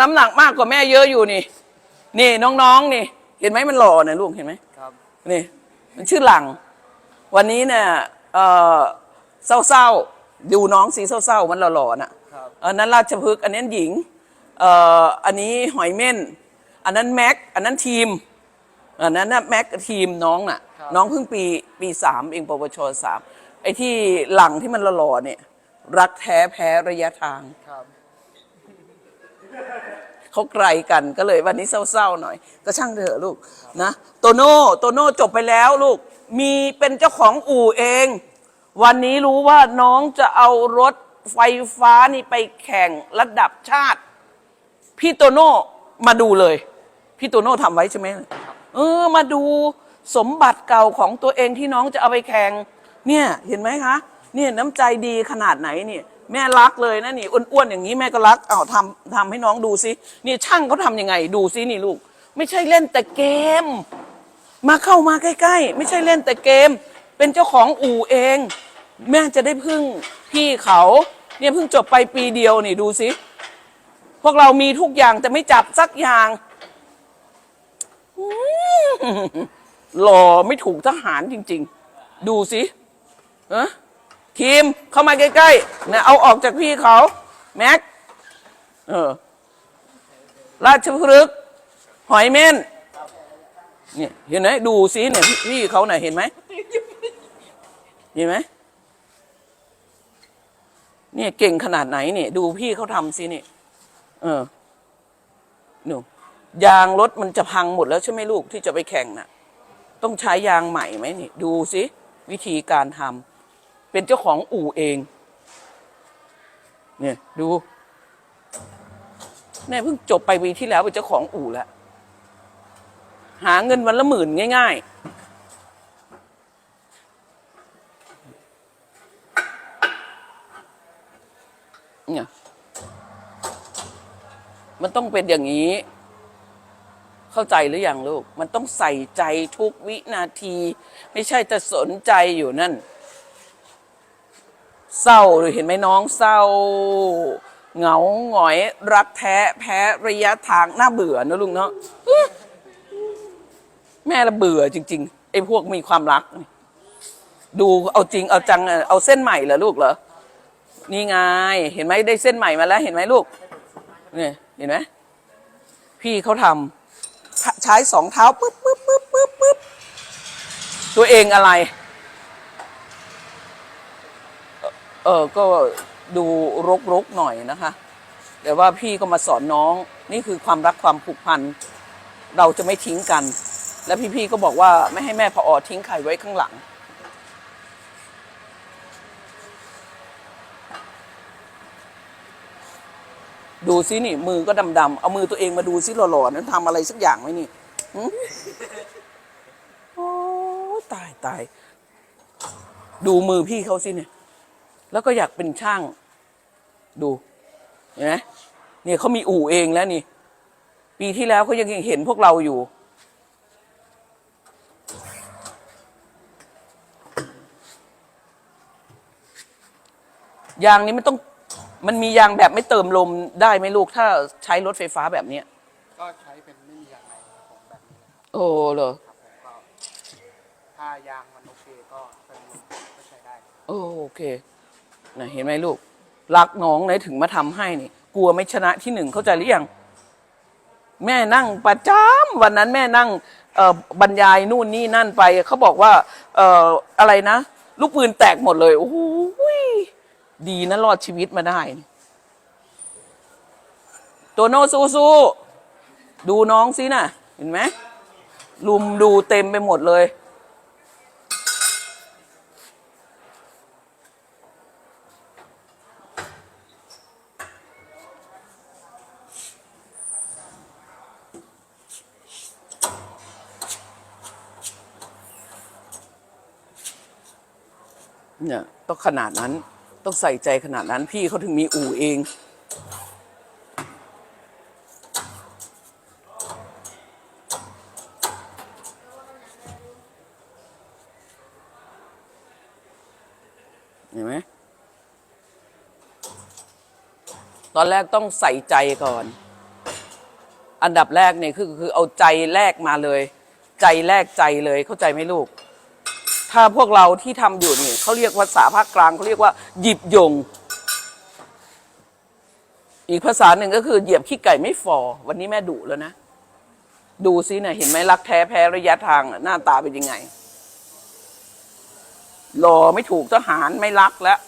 น้ำหนักมากกว่าแม่เยอะอยู่นี่ นี่น้องๆนี่ เห็นไหมมันหล่อนะลูกเห็นไหมครับนี่ มันชื่อหลัง วันนี้เนี่ยเอ่อเศร้าๆดูน้องสีเศร้าๆมันหล่อๆน่ะครับอันนั้นราชพฤกษ์อันนั้นหญิงเอ่ออันนี้หอยเม่น อันนั้นแม็ก อันนั้นทีมอันนั้นน่ะแม็กกับทีมน้องน่ะครับน้องเพิ่งปีปีสามเองปวชสามไอ้ที่หลังที่มันหล่อๆเนี่ย รักแท้แพ้ระยะทางครับ เขาไกลกันก็เลยวันนี้เศร้าๆหน่อย ก็ช่างเถอะลูกนะโตโน่โตโน่จบไปแล้วลูกมีเป็นเจ้าของอู่เอง วันนี้รู้ว่าน้องจะเอารถไฟฟ้านี่ไปแข่งระดับชาติ พี่โตโน่มาดูเลย พี่โตโน่ทำไว้ใช่ไหมเออมาดูสมบัติเก่าของตัวเองที่น้องจะเอาไปแข่งเนี่ยเห็นไหมคะเนี่ยน้ำใจดีขนาดไหนเนี่ย แม่รักเลยนะนี่อ้วนๆอย่างนี้แม่ก็รักเอาทำทำให้น้องดูซินี่ช่างเขาทำยังไง ดูซินี่ลูก ไม่ใช่เล่นแต่เกม มาเข้ามาใกล้ ๆ ไม่ใช่เล่นแต่เกม เป็นเจ้าของอู่เอง แม่จะได้พึ่งพี่เขาเนี่ยเพิ่งจบไปปีเดียวนี่ดูสิพวกเรามีทุกอย่างแต่ไม่จับสักอย่างหล่อไม่ถูกทหารจริง ๆ ดูสิเอ ทีมเข้ามาใกล้ๆเนี่ยเอาออกจากพี่เขาแม็กเออราชพฤกษ์หอยเม่นเนี่ยเห็นไหมดูซิเนี่ยพี่เขาเนี่ยเห็นไหมเห็นไหมเนี่ยเก่งขนาดไหนเนี่ยดูพี่เขาทำซิเนี่ยเออหนูยางรถมันจะพังหมดแล้วใช่ไหมลูกที่จะไปแข่งน่ะ ต้องใช้ยางใหม่ไหมนี่ ดูซิวิธีการทำ เป็นเจ้าของอู่เอง เนี่ยดูแม่เพิ่งจบไปปีที่แล้วเป็นเจ้าของอู่แล้วหาเงินวันละหมื่นง่าย ๆ เนี่ย มันต้องเป็นอย่างนี้ เข้าใจหรืออยังลูก มันต้องใส่ใจทุกวินาที ไม่ใช่แต่สนใจอยู่นั่น เศร้าหรือเห็นไหมน้องเศร้า เหงาหงอย รักแท้แพ้ระยะทางน่าเบื่อนะลุงเนาะแม่ละเบื่อจริง ๆ ไอ้พวกมีความรัก ดูเอาจริงเอาจังเอาเส้นใหม่เหรอลูกเหรอนี่ไง เห็นไหมได้เส้นใหม่มาแล้ว เห็นไหมลูกเนี่ยเห็นไหมพี่เขาทำใช้สองเท้าปึ๊บปึ๊บปึ๊บปึ๊บปึ๊บตัวเองอะไร เออก็ดูรกๆหน่อยนะคะ แต่ว่าพี่ก็มาสอนน้องนี่คือความรักความผูกพัน เราจะไม่ทิ้งกัน และพี่ๆก็บอกว่าไม่ให้แม่พออทิ้งใครไว้ข้างหลัง ดูซินี่ มือก็ดำๆเอามือตัวเองมาดูซิหล่อๆนั้นทำอะไรสักอย่างไหมนี่โอ้ตายตายดูมือพี่เขาสิเนี่ย แล้วก็อยากเป็นช่าง ดูเห็นไหมเนี่ยเขามีอู่เองแล้วนี่ ปีที่แล้วเขายังเห็นพวกเราอยู่ ยางนี้มันต้องมันมียางแบบไม่เติมลมได้ไหมลูก ถ้าใช้รถไฟฟ้าแบบเนี้ยก็ใช้เป็นไม่มียางในครับผมแบบนี้นะครับโอ้เหรอครับผมก็ถ้ายางมันโอเคก็เป็นก็ใช้ได้ โอ้โอเค นะเห็นไหมลูก รักน้องเลยถึงมาทำให้นี่ กลัวไม่ชนะที่หนึ่งเข้าใจหรือยังแม่นั่งประจำวันนั้นแม่นั่งบรรยายนู่นนี่นั่นไปเขาบอกว่าเอออะไรนะ ลูกปืนแตกหมดเลยโอ้โหดีนะรอดชีวิตมาได้นี่โน่สู้ๆดูน้องสินะเห็นไหมลุมดูเต็มไปหมดเลย เนี่ยต้องขนาดนั้นต้องใส่ใจขนาดนั้นพี่เขาถึงมีอู่เอง เห็นไหมตอนแรกต้องใส่ใจก่อน อันดับแรกเนี่ยคือคือเอาใจแลกมาเลย ใจแลกใจเลยเข้าใจไหมลูก ถ้าพวกเราที่ทำอยู่นี่เขาเรียกภาษาภาคกลางเขาเรียกว่า หยิบยง อีกภาษาหนึ่งก็คือเหยียบขี้ไก่ไม่ฟอ วันนี้แม่ดุแล้วนะ ดูซินะเห็นไหมรักแท้แพ้ระยะทางหน้าตาเป็นยังไงรอไม่ถูกทหารไม่รักแล้ว